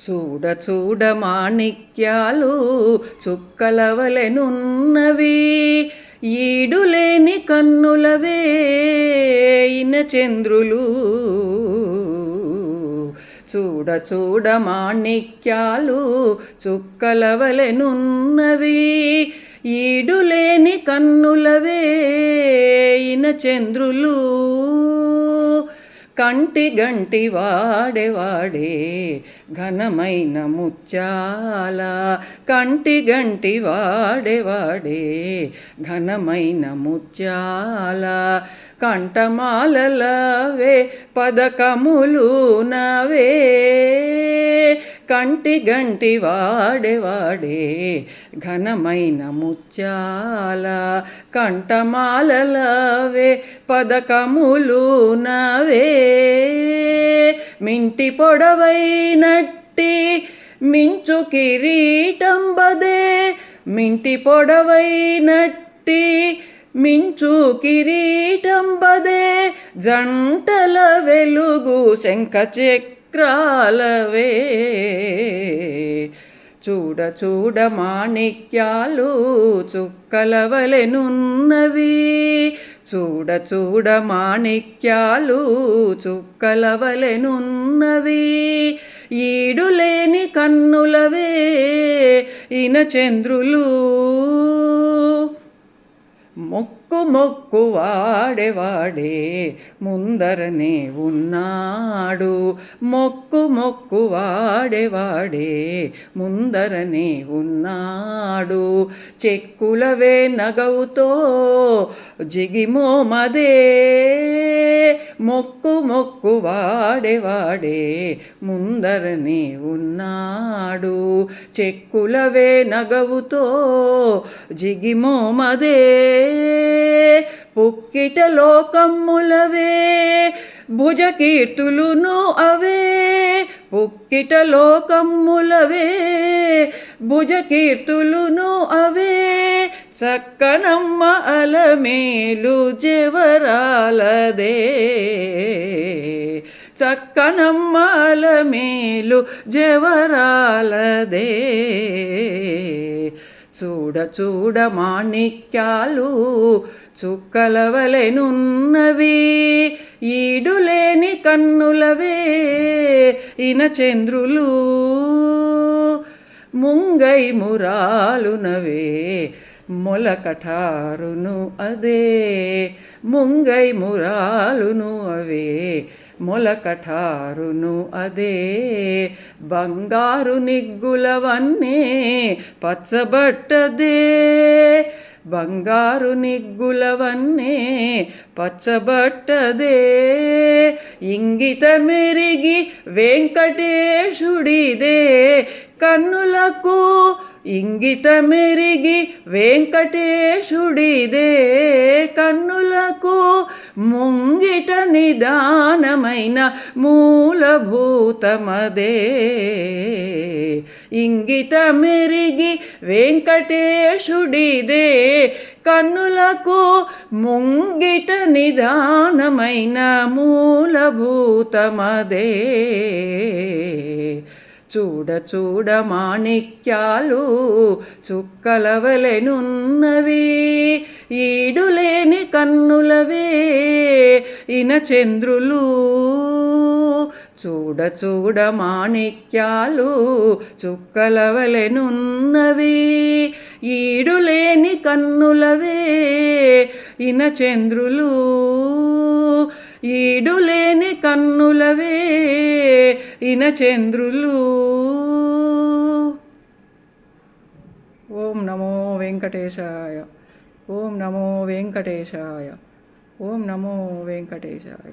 చూడ చూడ మాణిక్యాలు చుక్కలవలెనున్నవి. ఈడులేని కన్నులవే చంద్రులు. చూడ చూడ మాణిక్యాలు చుక్కలవలెనున్నవి. ఈడులేని కన్నులవే చంద్రులు. కంటి గంటి వాడే వాడే ఘనమైన ముత్యాల. కంటి గంటి వాడే వాడే ఘనమైన ముత్యాల. కంఠమాలలవే పదకములు నవే. కంటి గంటి వాడేవాడే ఘనమైన ముత్యాల. కంఠమాలలవే పదకములు నవే. మింటి పొడవైనట్టి మించు కిరీటంబదే మింటి పొడవైనట్టి మించు కిరీటంబదే జంటల వెలుగు శంఖ చక్రాలవే. చూడ చూడ మాణిక్యాలు చుక్కలవలెనున్నవి చూడ చూడ మాణిక్యాలు చుక్కలవలెనున్నవి ఈడులేని కన్నులవే ఇన చంద్రులు మొక్కు మొక్కు వాడే వాడే ముందరనే ఉన్నాడు. మొక్కు మొక్కు వాడేవాడే ముందరనే ఉన్నాడు. చెక్కులవే నగవుతో జిగిమో మదే. మొక్కు మొక్కు వాడే వాడే ముందరనే ఉన్నాడు. చెక్కులవే నగవుతో జిగిమో మదే. పుక్కిట లోకమ్ములవే భుజకీర్తులును అవే. పుక్కిట లోకమ్ములవే భుజకీర్తులును అవే. చక్కనమ్మ అలమేలు జవరాలదే. చక్కనమ్మ అలమేలు జవరాలదే. చూడ చూడ మాణిక్యాలు చుక్కలవలెనున్నవి ఈడులేని కన్నులవే ఇనచంద్రులు ముంగై మురాలునవే మొలకఠారును అదే ముంగై మురాలును అవే మొలకఠారును అదే బంగారు నిగ్గులవన్నే పచ్చబట్టదే. బంగారు నిగ్గులవన్నే పచ్చబట్టదే. ఇంగిత మెరిగి వెంకటేశుడిదే. కన్నులకు ఇంగిత మెరిగి వెంకటేశుడిదే. కన్నులకు ముంగిట నిదానమైన మూలభూతమదే. ఇంగిత మెరిగి వెంకటేశుడిదే. కన్నులకు ముంగిట నిదానమైన మూలభూతమదే. చూడ చూడ మాణిక్యాలు చుక్కలవలెనున్నవి ఈడులేని కన్నులవే ఇనచంద్రులు చూడ చూడ మాణిక్యాలు చుక్కలవలెనున్నవి ఈడులేని కన్నులవే ఇనచంద్రులు ఈడులేని కన్నులవే ఇన చంద్రులు ఓం నమో వెంకటేశాయ. ఓం నమో వెంకటేశాయ. ఓం నమో వెంకటేశాయ.